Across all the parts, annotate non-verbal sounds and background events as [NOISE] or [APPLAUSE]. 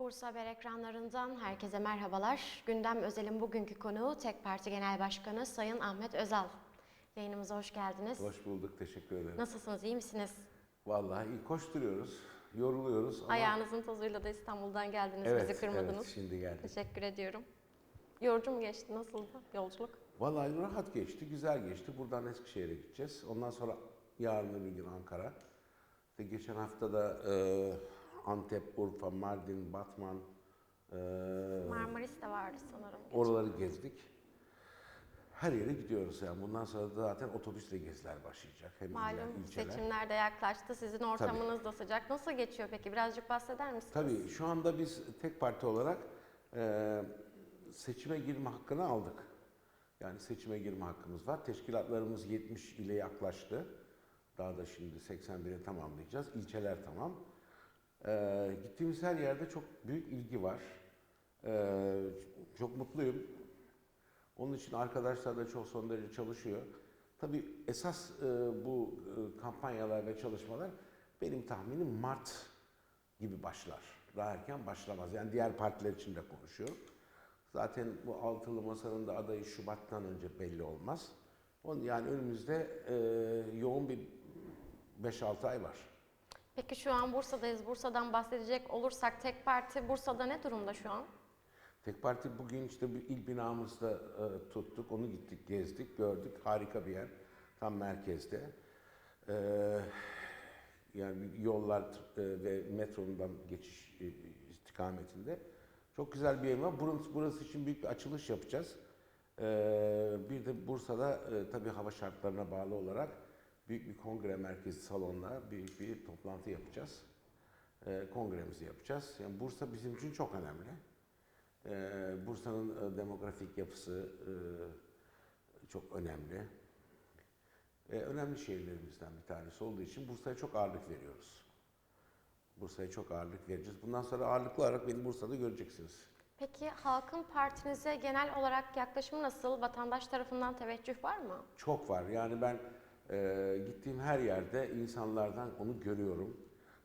Bursa Haber ekranlarından herkese merhabalar. Gündem Özel'in bugünkü konuğu Tek Parti Genel Başkanı Sayın Ahmet Özal. Yayınımıza hoş geldiniz. Hoş bulduk, teşekkür ederim. Nasılsınız, iyi misiniz? Vallahi iyi koşturuyoruz, yoruluyoruz ama... Ayağınızın tozuyla da İstanbul'dan geldiniz, evet, bizi kırmadınız. Evet, şimdi geldik. Teşekkür ediyorum. Yorucu mu geçti, nasıldı yolculuk? Vallahi rahat geçti, güzel geçti. Buradan Eskişehir'e gideceğiz. Ondan sonra yarın bir gün Ankara. İşte geçen hafta da e, Antep, Urfa, Mardin, Batman, e, Marmaris de vardı sanırım. oraları gezdik. Her yere gidiyoruz yani. Bundan sonra da zaten otobüsle geziler başlayacak. Hem iller, Malum ilçeler. seçimler de yaklaştı. Sizin ortamınız da sıcak. Nasıl geçiyor peki? Birazcık bahseder misiniz? Tabii şu anda biz tek parti olarak e, seçime girme hakkını aldık. Yani seçime girme hakkımız var. Teşkilatlarımız 70 ile yaklaştı. Daha da şimdi 81'e tamamlayacağız. İlçeler tamam. E, gittiğimiz her yerde çok büyük ilgi var. E, çok mutluyum. Onun için arkadaşlar da çok son derece çalışıyor. Tabii esas e, bu e, kampanyalar ve çalışmalar benim tahminim Mart gibi başlar. Daha erken başlamaz. Yani diğer partiler için de konuşuyorum. Zaten bu altılı masanın da adayı Şubat'tan önce belli olmaz. Onun yani önümüzde e, yoğun bir 5-6 ay var. Peki şu an Bursa'dayız. Bursa'dan bahsedecek olursak tek parti Bursa'da ne durumda şu an? Tek Parti bugün işte bir il binamızda e, tuttuk. Onu gittik, gezdik, gördük. Harika bir yer. Tam merkezde. E, yani yollar e, ve metrondan geçiş e, istikametinde. Çok güzel bir yer var. Burası, burası için büyük bir açılış yapacağız. E, bir de Bursa'da e, tabii hava şartlarına bağlı olarak büyük bir kongre merkezi salonla büyük bir toplantı yapacağız. E, kongremizi yapacağız. Yani Bursa bizim için çok önemli. Ee, Bursa'nın e, demografik yapısı e, çok önemli. E, önemli şehirlerimizden bir tanesi olduğu için Bursa'ya çok ağırlık veriyoruz. Bursa'ya çok ağırlık vereceğiz. Bundan sonra ağırlıklı olarak beni Bursa'da göreceksiniz. Peki halkın partinize genel olarak yaklaşımı nasıl? Vatandaş tarafından teveccüh var mı? Çok var. Yani ben e, gittiğim her yerde insanlardan onu görüyorum.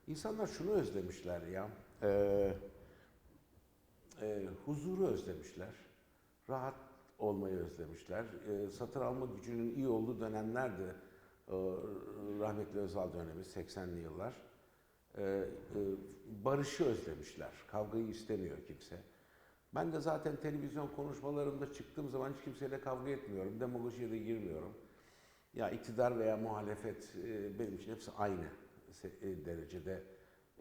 İnsanlar şunu özlemişler ya. E, e, huzuru özlemişler. Rahat olmayı özlemişler. E, satır alma gücünün iyi olduğu dönemlerdi. E, rahmetli Özal dönemi 80'li yıllar. E, e, barışı özlemişler. Kavgayı istemiyor kimse. Ben de zaten televizyon konuşmalarımda çıktığım zaman hiç kimseyle kavga etmiyorum. Demagojiye de girmiyorum. Ya iktidar veya muhalefet e, benim için hepsi aynı e, derecede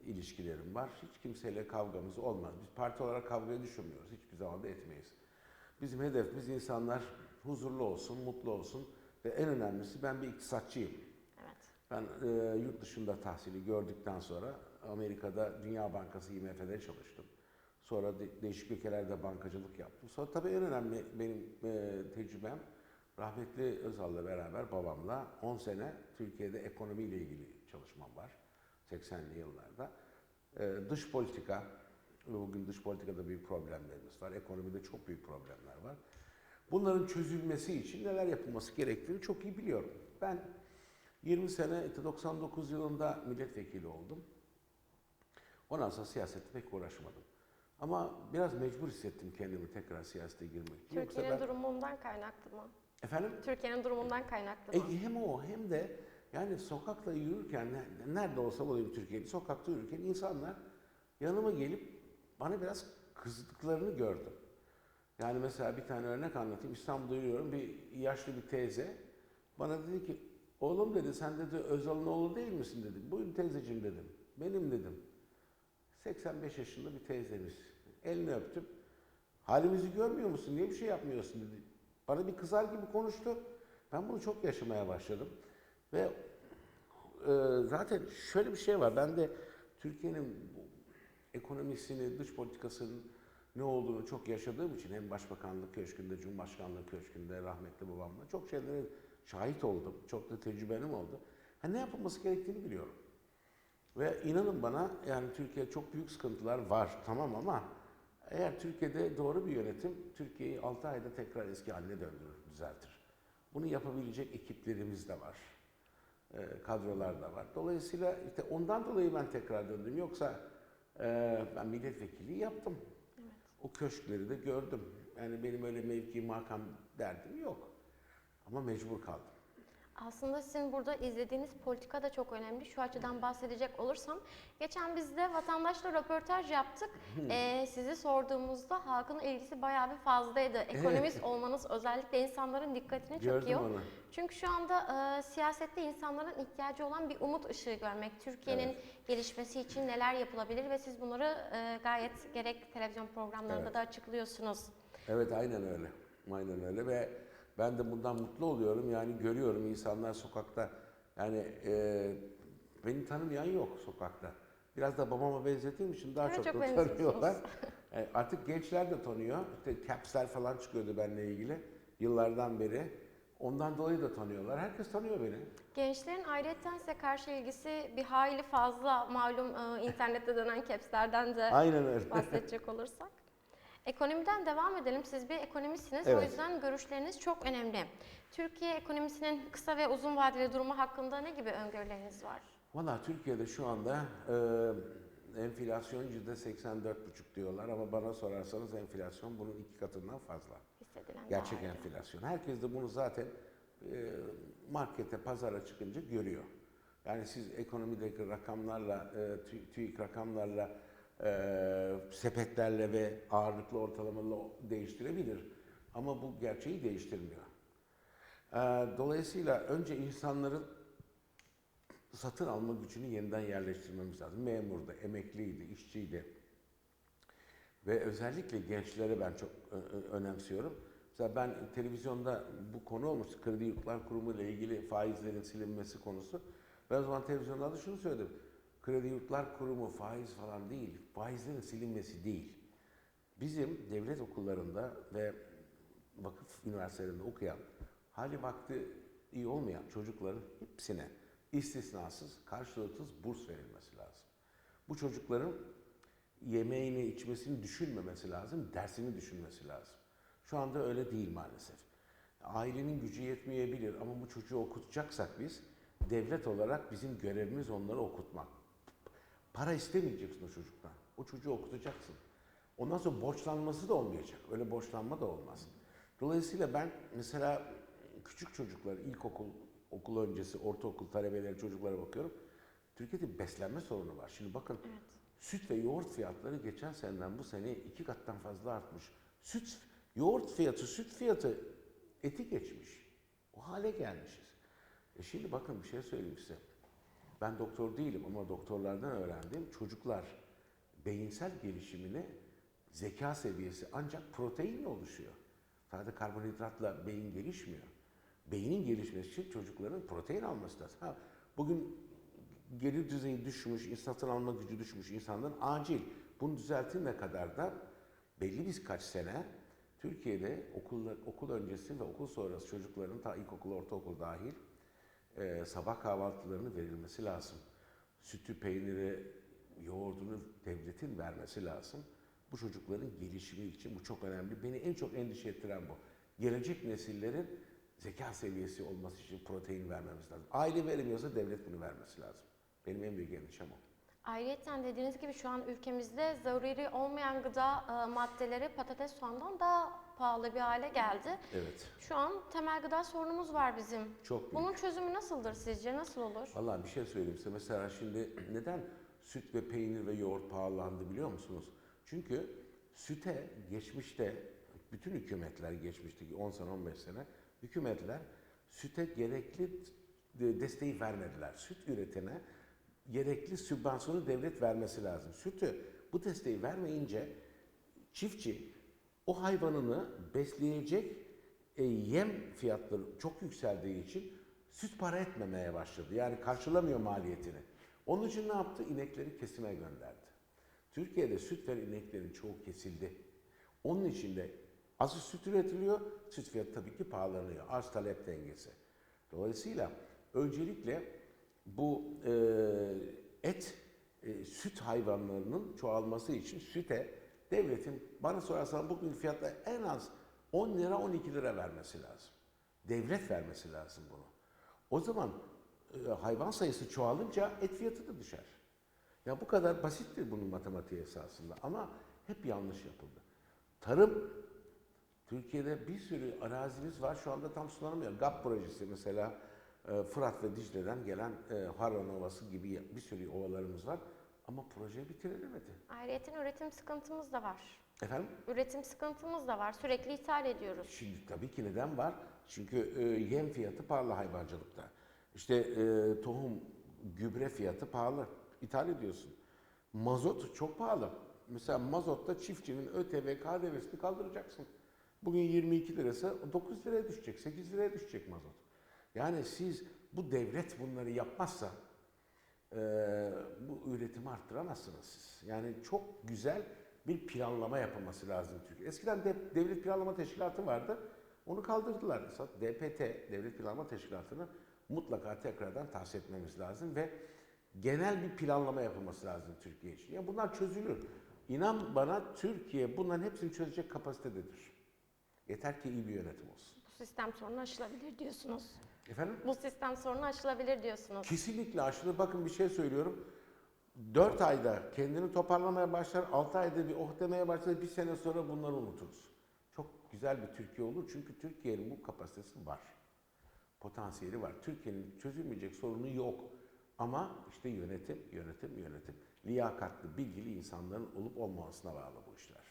ilişkilerim var. Hiç kimseyle kavgamız olmaz. Biz parti olarak kavgayı düşünmüyoruz. Hiçbir zaman da etmeyiz. Bizim hedefimiz insanlar huzurlu olsun, mutlu olsun ve en önemlisi ben bir iktisatçıyım. Evet. Ben e, yurt dışında tahsili gördükten sonra Amerika'da Dünya Bankası IMF'de çalıştım. Sonra de, değişik ülkelerde bankacılık yaptım. Sonra tabii en önemli benim e, tecrübem rahmetli Özal'la beraber babamla 10 sene Türkiye'de ekonomiyle ilgili çalışmam var. 80'li yıllarda. E, dış politika, bugün dış politikada büyük problemlerimiz var. Ekonomide çok büyük problemler var. Bunların çözülmesi için neler yapılması gerektiğini çok iyi biliyorum. Ben 20 sene, 99 yılında milletvekili oldum. Ondan sonra siyasette pek uğraşmadım. Ama biraz mecbur hissettim kendimi tekrar siyasete girmek için. Türkiye'nin ben- durumundan kaynaklı mı? Efendim? Türkiye'nin durumundan kaynaklı E, hem o hem de yani sokakta yürürken ne- nerede olsa olayım Türkiye'de sokakta yürürken insanlar yanıma gelip bana biraz kızdıklarını gördüm. Yani mesela bir tane örnek anlatayım. İstanbul'da yürüyorum bir yaşlı bir teyze bana dedi ki oğlum dedi sen dedi Özal'ın oğlu değil misin dedi. Buyurun teyzeciğim dedim. Benim dedim. 85 yaşında bir teyzemiz. Elini öptüm. Halimizi görmüyor musun? Niye bir şey yapmıyorsun dedi. Bana bir kızar gibi konuştu. Ben bunu çok yaşamaya başladım. Ve e, zaten şöyle bir şey var. Ben de Türkiye'nin ekonomisini, dış politikasının ne olduğunu çok yaşadığım için hem Başbakanlık Köşkü'nde, Cumhurbaşkanlığı Köşkü'nde rahmetli babamla çok şeylere şahit oldum. Çok da tecrübenim oldu. Ha, ne yapılması gerektiğini biliyorum. Ve inanın bana yani Türkiye çok büyük sıkıntılar var tamam ama eğer Türkiye'de doğru bir yönetim Türkiye'yi 6 ayda tekrar eski haline döndürür, düzeltir. Bunu yapabilecek ekiplerimiz de var. e, kadrolar da var. Dolayısıyla işte ondan dolayı ben tekrar döndüm. Yoksa Ee, ben milletvekili yaptım. O köşkleri de gördüm. Yani benim öyle mevki makam derdim yok. Ama mecbur kaldım. Aslında sizin burada izlediğiniz politika da çok önemli. Şu açıdan bahsedecek olursam, geçen biz de vatandaşla röportaj yaptık. Ee, sizi sorduğumuzda halkın ilgisi bayağı bir fazlaydı. Ekonomist olmanız özellikle insanların dikkatini Gördüm çekiyor. onu. Çünkü şu anda e, siyasette insanların ihtiyacı olan bir umut ışığı görmek, Türkiye'nin gelişmesi için neler yapılabilir ve siz bunları e, gayet gerek televizyon programlarında Evet. da açıklıyorsunuz. Evet aynen öyle. Aynen öyle ve ben de bundan mutlu oluyorum. Yani görüyorum insanlar sokakta yani e, beni tanımayan yok sokakta. Biraz da babama benzediğim için daha Evet, çok, çok da tanıyorlar. E, artık gençler de tanıyor. İşte capsler falan çıkıyordu benimle ilgili yıllardan beri. Ondan dolayı da tanıyorlar. Herkes tanıyor beni. Gençlerin ayrıca size karşı ilgisi bir hayli fazla malum e, internette dönen capslerden de Aynen öyle. bahsedecek olursak. Ekonomiden devam edelim. Siz bir ekonomistsiniz. O Evet. yüzden görüşleriniz çok önemli. Türkiye ekonomisinin kısa ve uzun vadeli durumu hakkında ne gibi öngörüleriniz var? Valla Türkiye'de şu anda e, enflasyon yüzde 84,5 diyorlar ama bana sorarsanız enflasyon bunun iki katından fazla. Hissedilen Gerçek daha enflasyon. Herkes de bunu zaten e, markete, pazara çıkınca görüyor. Yani siz ekonomideki rakamlarla, e, tü- TÜİK rakamlarla, e, sepetlerle ve ağırlıklı ortalamalarla değiştirebilir. Ama bu gerçeği değiştirmiyor. E, dolayısıyla önce insanların satın alma gücünü yeniden yerleştirmemiz lazım. Memurdu, emekliydi, işçiydi. Ve özellikle gençlere ben çok ö- ö- önemsiyorum. Mesela ben televizyonda bu konu olmuştu. Kredi Yurtlar Kurumu ile ilgili faizlerin silinmesi konusu. Ben o zaman televizyonda da şunu söyledim. Kredi Yurtlar Kurumu faiz falan değil. Faizlerin silinmesi değil. Bizim devlet okullarında ve vakıf üniversitelerinde okuyan, hali vakti iyi olmayan çocukların hepsine istisnasız karşılıksız burs verilmesi lazım. Bu çocukların yemeğini, içmesini düşünmemesi lazım, dersini düşünmesi lazım. Şu anda öyle değil maalesef. Ailenin gücü yetmeyebilir ama bu çocuğu okutacaksak biz, devlet olarak bizim görevimiz onları okutmak. Para istemeyeceksin o çocuktan. O çocuğu okutacaksın. Ondan sonra borçlanması da olmayacak. Öyle borçlanma da olmaz. Dolayısıyla ben mesela küçük çocuklar, ilkokul, okul öncesi, ortaokul talebeleri, çocuklara bakıyorum. Türkiye'de beslenme sorunu var. Şimdi bakın süt ve yoğurt fiyatları geçen seneden bu sene iki kattan fazla artmış. Süt, yoğurt fiyatı, süt fiyatı eti geçmiş. O hale gelmişiz. E şimdi bakın bir şey söyleyeyim size. Ben doktor değilim ama doktorlardan öğrendim. Çocuklar beyinsel gelişimini zeka seviyesi ancak proteinle oluşuyor. Sadece karbonhidratla beyin gelişmiyor. Beynin gelişmesi için çocukların protein alması lazım. Ha, bugün gelir düzeyi düşmüş, satın alma gücü düşmüş insanların acil. Bunu düzeltene kadar da belli birkaç sene Türkiye'de okul, okul öncesi ve okul sonrası çocukların ta ilkokul, ortaokul dahil e, sabah kahvaltılarını verilmesi lazım. Sütü, peyniri, yoğurdunu devletin vermesi lazım. Bu çocukların gelişimi için bu çok önemli. Beni en çok endişe ettiren bu. Gelecek nesillerin zeka seviyesi olması için protein vermemiz lazım. Aile veremiyorsa devlet bunu vermesi lazım. Benim en büyük endişem o. Ayrıca dediğiniz gibi şu an ülkemizde zaruri olmayan gıda e, maddeleri patates soğandan daha pahalı bir hale geldi. Evet. Şu an temel gıda sorunumuz var bizim. Çok büyük. Bunun çözümü nasıldır sizce? Nasıl olur? Vallahi bir şey söyleyeyim size. Mesela şimdi neden süt ve peynir ve yoğurt pahalandı biliyor musunuz? Çünkü süte geçmişte bütün hükümetler geçmişteki 10 sene 15 sene hükümetler süte gerekli de- desteği vermediler. Süt üretene gerekli sübvansiyonu devlet vermesi lazım. Sütü bu desteği vermeyince çiftçi o hayvanını besleyecek e, yem fiyatları çok yükseldiği için süt para etmemeye başladı. Yani karşılamıyor maliyetini. Onun için ne yaptı? İnekleri kesime gönderdi. Türkiye'de süt veren ineklerin çoğu kesildi. Onun için de az süt üretiliyor, süt fiyatı tabii ki pahalanıyor. Arz talep dengesi. Dolayısıyla öncelikle bu e, et, e, süt hayvanlarının çoğalması için süte devletin bana sorarsan bugün fiyatla en az 10 lira 12 lira vermesi lazım. Devlet vermesi lazım bunu. O zaman e, hayvan sayısı çoğalınca et fiyatı da düşer. Ya bu kadar basittir bunun matematiği esasında ama hep yanlış yapıldı. Tarım Türkiye'de bir sürü arazimiz var şu anda tam sulanamıyor. GAP projesi mesela e, Fırat ve Dicle'den gelen e, Harran Ovası gibi bir sürü ovalarımız var ama proje bitirilemedi. Ayrıyeten üretim sıkıntımız da var. Efendim? Üretim sıkıntımız da var. Sürekli ithal ediyoruz. Şimdi tabii ki neden var? Çünkü e, yem fiyatı pahalı hayvancılıkta. İşte e, tohum, gübre fiyatı pahalı. İthal ediyorsun. Mazot çok pahalı. Mesela mazotta çiftçinin ÖTV, KDV'sini kaldıracaksın. Bugün 22 lirası 9 liraya düşecek, 8 liraya düşecek mazot. Yani siz bu devlet bunları yapmazsa e, bu üretimi arttıramazsınız siz. Yani çok güzel bir planlama yapılması lazım Türkiye. Eskiden de, Devlet Planlama Teşkilatı vardı. Onu kaldırdılar. Esas DPT, Devlet Planlama Teşkilatı'nı mutlaka tekrardan tahsis etmemiz lazım ve genel bir planlama yapılması lazım Türkiye için. Ya bunlar çözülür. İnan bana Türkiye bunların hepsini çözecek kapasitededir. Yeter ki iyi bir yönetim olsun. Bu sistem sorunu aşılabilir diyorsunuz. Efendim? Bu sistem sorunu aşılabilir diyorsunuz. Kesinlikle aşırı. Bakın bir şey söylüyorum. 4 ayda kendini toparlamaya başlar, 6 ayda bir oh demeye başlar, bir sene sonra bunları unuturuz. Çok güzel bir Türkiye olur çünkü Türkiye'nin bu kapasitesi var. Potansiyeli var. Türkiye'nin çözülmeyecek sorunu yok. Ama işte yönetim, yönetim, yönetim. Liyakatlı, bilgili insanların olup olmamasına bağlı bu işler.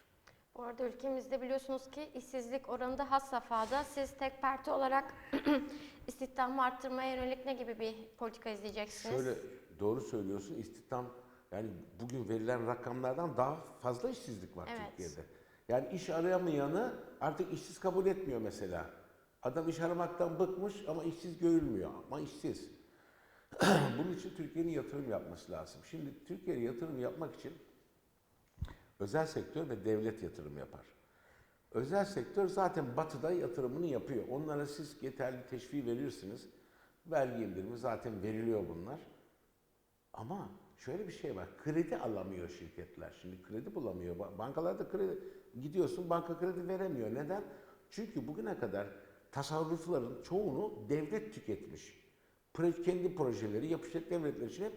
Bu arada ülkemizde biliyorsunuz ki işsizlik oranı da has safhada. Siz tek parti olarak [CLEARS THROAT] istihdamı arttırmaya yönelik ne gibi bir politika izleyeceksiniz? Şöyle doğru söylüyorsun. İstihdam yani bugün verilen rakamlardan daha fazla işsizlik var Evet. Türkiye'de. Yani iş arayamayanı artık işsiz kabul etmiyor mesela. Adam iş aramaktan bıkmış ama işsiz görülmüyor ama işsiz. [CLEARS THROAT] Bunun için Türkiye'nin yatırım yapması lazım. Şimdi Türkiye yatırım yapmak için özel sektör ve devlet yatırım yapar. Özel sektör zaten batıda yatırımını yapıyor. Onlara siz yeterli teşvik verirsiniz. Vergi indirimi zaten veriliyor bunlar. Ama şöyle bir şey var. Kredi alamıyor şirketler. Şimdi kredi bulamıyor. Ba- Bankalarda kredi gidiyorsun banka kredi veremiyor. Neden? Çünkü bugüne kadar tasarrufların çoğunu devlet tüketmiş. Kendi projeleri, yapışık devletler için hep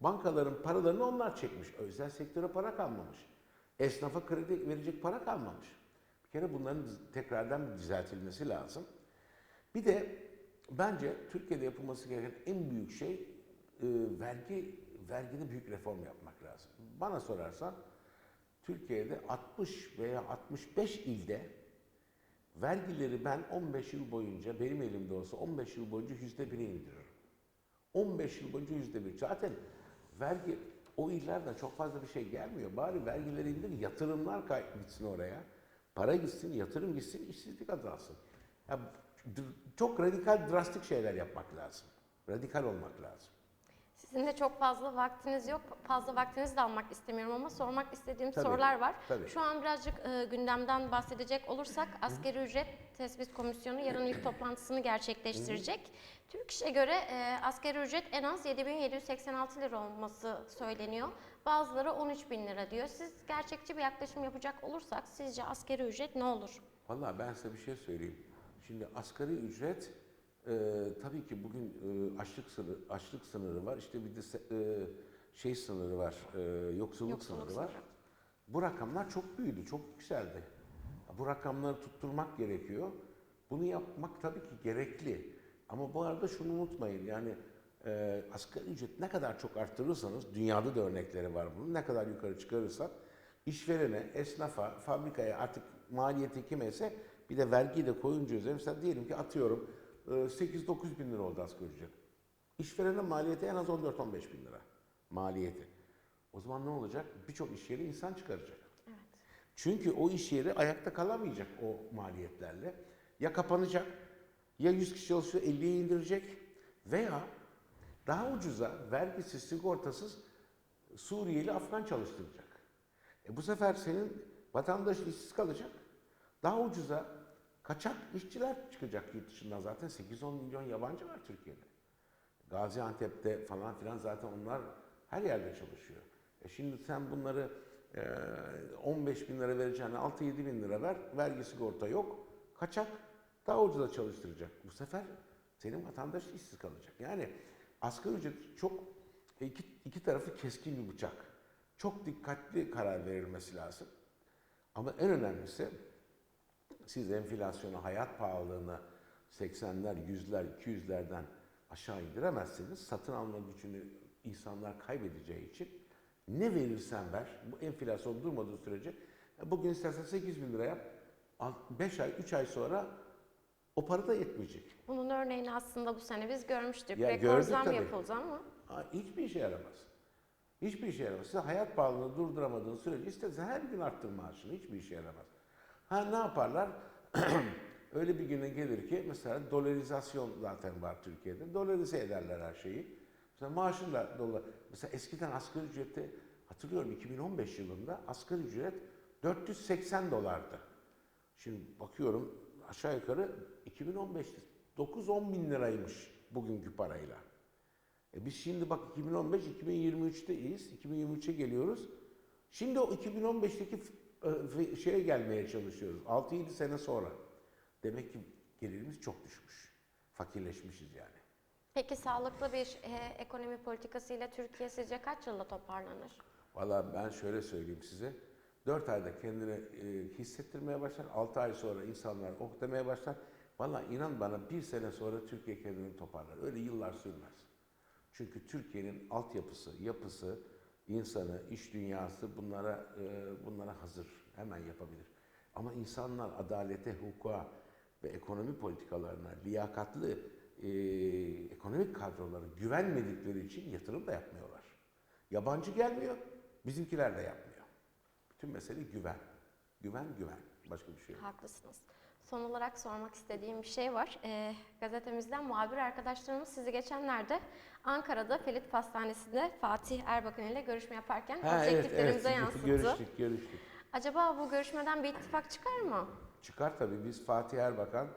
bankaların paralarını onlar çekmiş. Özel sektöre para kalmamış. Esnafa kredi verecek para kalmamış. Bir kere bunların tekrardan düzeltilmesi lazım. Bir de bence Türkiye'de yapılması gereken en büyük şey e, vergi vergide büyük reform yapmak lazım. Bana sorarsan Türkiye'de 60 veya 65 ilde vergileri ben 15 yıl boyunca benim elimde olsa 15 yıl boyunca yüzde bire indiririm. 15 yıl boyunca yüzde bir. Zaten vergi o illerden çok fazla bir şey gelmiyor. Bari vergileri indir, yatırımlar gitsin oraya. Para gitsin, yatırım gitsin, işsizlik azalsın. Ya, d- çok radikal, drastik şeyler yapmak lazım. Radikal olmak lazım. Sizin de çok fazla vaktiniz yok. Fazla vaktinizi de almak istemiyorum ama sormak istediğim Tabii, sorular var. tabii. Şu an birazcık e, gündemden bahsedecek olursak asgari ücret tespit komisyonu yarın ilk toplantısını gerçekleştirecek. Türk İş'e göre e, asgari ücret en az 7786 lira olması söyleniyor. Bazıları 13 bin lira diyor. Siz gerçekçi bir yaklaşım yapacak olursak sizce asgari ücret ne olur? Vallahi ben size bir şey söyleyeyim. Şimdi asgari ücret e, tabii ki bugün e, açlık sınırı, açlık sınırı var. İşte bir de e, şey sınırı var, e, yoksulluk, Yoksulluk sınırı var. sınırı. Bu rakamlar çok büyüdü, çok yükseldi. Bu rakamları tutturmak gerekiyor. Bunu yapmak tabii ki gerekli. Ama bu arada şunu unutmayın yani e, asgari ücret ne kadar çok arttırırsanız, dünyada da örnekleri var bunun, ne kadar yukarı çıkarırsak işverene, esnafa, fabrikaya artık maliyeti kimese bir de vergiyi de koyunca üzerine mesela diyelim ki atıyorum 8-9 bin lira oldu asgari ücret. İşverenin maliyeti en az 14-15 bin lira maliyeti. O zaman ne olacak? Birçok iş yeri insan çıkaracak. Evet. Çünkü o iş yeri ayakta kalamayacak o maliyetlerle. Ya kapanacak, ya 100 kişi çalışıyor 50'ye indirecek veya daha ucuza vergisiz, sigortasız Suriyeli, Afgan çalıştıracak. E bu sefer senin vatandaşın işsiz kalacak. Daha ucuza kaçak işçiler çıkacak yurt dışından zaten 8-10 milyon yabancı var Türkiye'de. Gaziantep'te falan filan zaten onlar her yerde çalışıyor. E şimdi sen bunları e, 15 bin lira vereceğine 6-7 bin lira ver, vergi sigorta yok, kaçak daha ucuza çalıştıracak. Bu sefer senin vatandaş işsiz kalacak. Yani asgari ücret çok iki, iki tarafı keskin bir bıçak. Çok dikkatli karar verilmesi lazım. Ama en önemlisi siz enflasyonu, hayat pahalılığını 80'ler, 100'ler, 200'lerden aşağı indiremezseniz satın alma gücünü insanlar kaybedeceği için ne verirsen ver, bu enflasyon durmadığı sürece e, bugün istersen 8 bin lira yap, 5 ay, 3 ay sonra o para da yetmeyecek. Bunun örneğini aslında bu sene biz görmüştük. Ya Rekor gördük zam yapıldı ama Ha, hiçbir işe yaramaz. Hiçbir işe yaramaz. Siz hayat pahalılığını durduramadığın sürece istersen her gün arttır maaşını. Hiçbir işe yaramaz. Ha ne yaparlar? [CLEARS THROAT] Öyle bir güne gelir ki mesela dolarizasyon zaten var Türkiye'de. Dolarize ederler her şeyi. Mesela maaşınla dolar. Mesela eskiden asgari ücreti hatırlıyorum 2015 yılında asgari ücret 480 dolardı. Şimdi bakıyorum aşağı yukarı 2015'te 9-10 bin liraymış bugünkü parayla. E biz şimdi bak 2015 2023'teyiz. 2023'e geliyoruz. Şimdi o 2015'teki f- e, f- şeye gelmeye çalışıyoruz. 6-7 sene sonra. Demek ki gelirimiz çok düşmüş. Fakirleşmişiz yani. peki sağlıklı bir e, ekonomi politikasıyla Türkiye sizce kaç yılda toparlanır? Valla ben şöyle söyleyeyim size. 4 ayda kendini e, hissettirmeye başlar. 6 ay sonra insanlar oh demeye başlar. Valla inan bana bir sene sonra Türkiye kendini toparlar. Öyle yıllar sürmez. Çünkü Türkiye'nin altyapısı, yapısı, insanı, iş dünyası bunlara e, bunlara hazır. Hemen yapabilir. Ama insanlar adalete, hukuka ve ekonomi politikalarına liyakatlı e, ekonomik kadrolara güvenmedikleri için yatırım da yapmıyorlar. Yabancı gelmiyor, bizimkiler de yapmıyor. Bütün mesele güven. Güven, güven. Başka bir şey yok. Haklısınız. Son olarak sormak istediğim bir şey var. Ee, gazetemizden muhabir arkadaşlarımız sizi geçenlerde Ankara'da Felit Pastanesi'nde Fatih Erbakan ile görüşme yaparken objektiflerimize yansıttı. Görüştük, görüştük. Acaba bu görüşmeden bir ittifak çıkar mı? Çıkar tabii. Biz Fatih Erbakan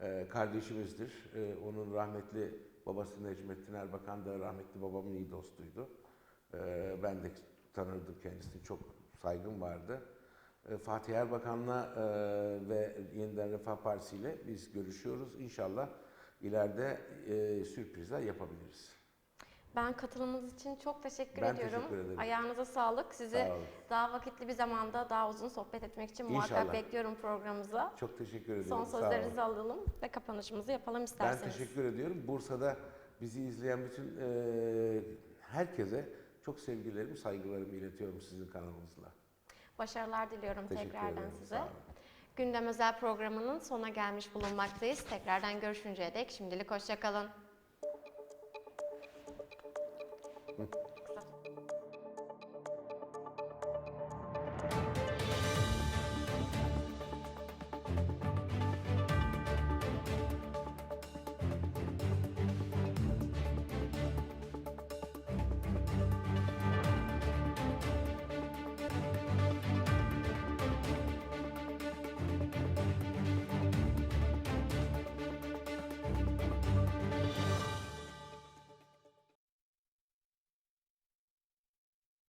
e, kardeşimizdir. E, onun rahmetli babası Necmettin Erbakan da rahmetli babamın iyi dostuydu. E, ben de tanırdım kendisini. Çok saygım vardı. E, Fatih Erbakan'la e, ve Yeniden Refah Partisi ile biz görüşüyoruz. İnşallah ileride e, sürprizler yapabiliriz. Ben katılımınız için çok teşekkür Ben ediyorum. teşekkür ederim. Ayağınıza sağlık. Sizi Sağ olun. daha vakitli bir zamanda daha uzun sohbet etmek için muhakkak İnşallah. bekliyorum programımıza. Çok teşekkür ediyorum. Son sözlerinizi alalım ve kapanışımızı yapalım Ben isterseniz. teşekkür ediyorum. Bursa'da bizi izleyen bütün e, herkese çok sevgilerimi, saygılarımı iletiyorum sizin kanalınızla. Başarılar diliyorum Teşekkür tekrardan ederim. size. Gündem özel programının sonuna gelmiş bulunmaktayız. Tekrardan görüşünceye dek şimdilik hoşçakalın. Mm-hmm.